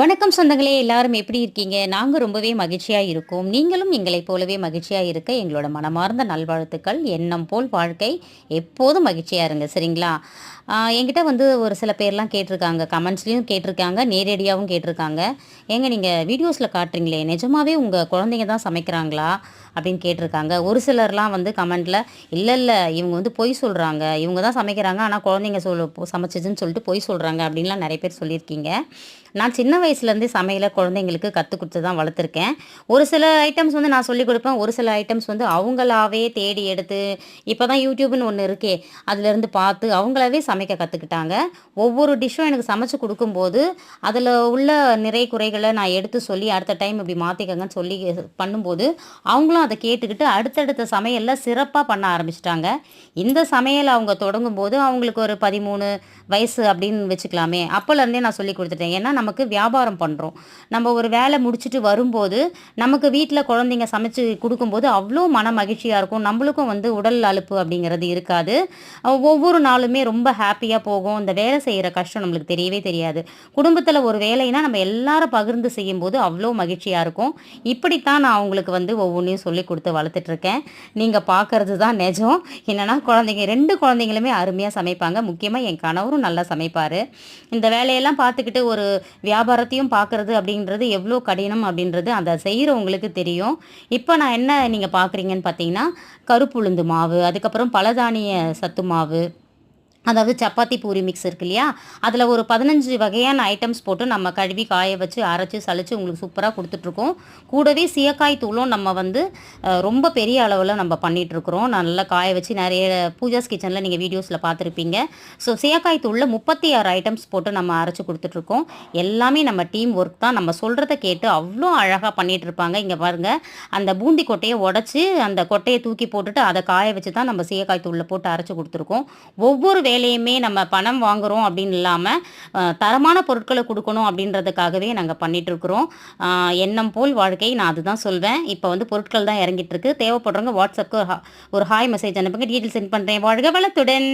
வணக்கம் சொந்தங்களே எல்லாரும் எப்படி இருக்கீங்க? நாங்கள் ரொம்பவே மகிழ்ச்சியாக இருக்கோம். நீங்களும் எங்களைப் போலவே மகிழ்ச்சியாக இருக்க எங்களோட மனமார்ந்த நல்வாழ்த்துக்கள் எண்ணம் போல் வாழ்க்கை. எப்போதும் மகிழ்ச்சியாக இருங்க சரிங்களா? என்கிட்ட வந்து ஒரு சில பேர்லாம் கேட்டிருக்காங்க. கமெண்ட்ஸ்லேயும் கேட்டிருக்காங்க நேரடியாகவும் கேட்டிருக்காங்க. ஏங்க நீங்கள் வீடியோஸில் காட்டுறீங்களே நிஜமாவே உங்கள் குழந்தைங்க தான் சமைக்கிறாங்களா? அப்படின்னு கேட்டிருக்காங்க. ஒரு சிலர்லாம் வந்து கமெண்ட்டில் இல்லை இல்லை இவங்க வந்து பொய் சொல்கிறாங்க இவங்க தான் சமைக்கிறாங்க. ஆனால் குழந்தைங்க சொல் சமைச்சிதுன்னு சொல்லிட்டு பொய் சொல்கிறாங்க அப்படின்லாம் நிறைய பேர் சொல்லியிருக்கீங்க. நான் சின்ன வயசுலேருந்தே சமையலை குழந்தைங்களுக்கு கற்றுக் கொடுத்து தான் வளர்த்துருக்கேன். ஒரு சில ஐட்டம்ஸ் வந்து நான் சொல்லிக் கொடுப்பேன். ஒரு சில ஐட்டம்ஸ் வந்து அவங்களாவே தேடி எடுத்து இப்போ தான் யூடியூப்னு ஒன்று இருக்கே அதுலேருந்து பார்த்து அவங்களாவே சமைக்க கற்றுக்கிட்டாங்க ஒவ்வொரு டிஷ்ஷும் எனக்கு சமைச்சு கொடுக்கும்போது அதில் உள்ள நிறை குறைகளை நான் எடுத்து சொல்லி அடுத்த டைம் இப்படி மாற்றிக்கங்கன்னு சொல்லி பண்ணும்போது அவங்களும் அதை கேட்டுக்கிட்டு அடுத்தடுத்த சமையலில் சிறப்பாக பண்ண ஆரம்பிச்சிட்டாங்க. இந்த சமையல் அவங்க தொடங்கும்போது அவங்களுக்கு ஒரு பதிமூணு வயசு அப்படின்னு வச்சுக்கலாமே அப்போலேருந்தே நான் சொல்லி கொடுத்துட்டேன். ஏன்னா நமக்கு வியாபாரம் வியாபாரம் பண்ணுறோம் நம்ம ஒரு வேலை முடிச்சுட்டு வரும்போது நமக்கு வீட்டில் குழந்தைங்க சமைச்சு கொடுக்கும்போது அவ்வளோ மன மகிழ்ச்சியாக இருக்கும். நம்மளுக்கும் வந்து உடல் அழுப்பு அப்படிங்கிறது இருக்காது. ஒவ்வொரு நாளுமே ரொம்ப ஹாப்பியாக போகும். இந்த வேலை செய்கிற கஷ்டம் நம்மளுக்கு தெரியவே தெரியாது. குடும்பத்தில் ஒரு வேலைனா நம்ம எல்லாரும் பகிர்ந்து செய்யும்போது அவ்வளோ மகிழ்ச்சியாக இருக்கும். இப்படித்தான் நான் அவங்களுக்கு வந்து ஒவ்வொன்றையும் சொல்லி கொடுத்து வளர்த்துட்ருக்கேன் நீங்கள் பார்க்கறது தான் நிஜம். என்னென்னா குழந்தைங்க ரெண்டு குழந்தைங்களுமே அருமையாக சமைப்பாங்க. முக்கியமாக என் கணவரும் நல்லா சமைப்பார். இந்த வேலையெல்லாம் பார்த்துக்கிட்டு ஒரு வியாபாரத்தையும் பார்க்குறது அப்படின்றது எவ்வளோ கடினம் அப்படின்றது அதை செய்கிறவங்களுக்கு தெரியும். இப்போ நான் என்ன நீங்கள் பார்க்குறீங்கன்னு பார்த்தீங்கன்னா கருப்புளுந்து மாவு அதுக்கப்புறம் பலதானிய சத்து மாவு அதாவது சப்பாத்தி பூரி மிக்ஸ் இருக்கு இல்லையா? அதில் ஒரு பதினஞ்சு வகையான ஐட்டம்ஸ் போட்டு நம்ம கழுவி காய வச்சு அரைச்சி சளிச்சு உங்களுக்கு சூப்பராக கொடுத்துட்ருக்கோம். கூடவே சீயக்காய் தூளும் நம்ம வந்து ரொம்ப பெரிய அளவில் நம்ம பண்ணிகிட்ருக்குறோம் நல்லா காய வச்சு நிறைய பூஜாஸ் கிச்சனில் நீங்கள் வீடியோஸில் பார்த்துருப்பீங்க. ஸோ சீயக்காய் தூளில் முப்பத்தி ஆறு ஐட்டம்ஸ் போட்டு நம்ம அரைச்சி கொடுத்துட்ருக்கோம். எல்லாமே நம்ம டீம் ஒர்க் தான். நம்ம சொல்கிறத கேட்டு அவ்வளோ அழகாக பண்ணிகிட்ருப்பாங்க இங்கே பாருங்கள் அந்த பூந்தி கொட்டையை உடச்சி அந்த கொட்டையை தூக்கி போட்டுட்டு அதை காய வச்சு தான் நம்ம சீயக்காய் தூளில் போட்டு அரைச்சி கொடுத்துருக்கோம். ஒவ்வொரு வேலையுமே நம்ம பணம் வாங்குகிறோம் அப்படின்னு இல்லாமல் தரமான பொருட்களை கொடுக்கணும் அப்படின்றதுக்காகவே நாங்கள் பண்ணிகிட்ருக்குறோம் எண்ணம் போல் வாழ்க்கை நான் அதுதான் சொல்வேன். இப்போ வந்து பொருட்கள் தான் இறங்கிட்டு இருக்கு தேவைப்படுறவங்க வாட்ஸ்அப்புக்கு ஒரு ஒரு ஹாய் மெசேஜ் அனுப்புங்க. டீட்டெயில் சென்ட் பண்ணுறேன் வாழ்க வளத்துடன்.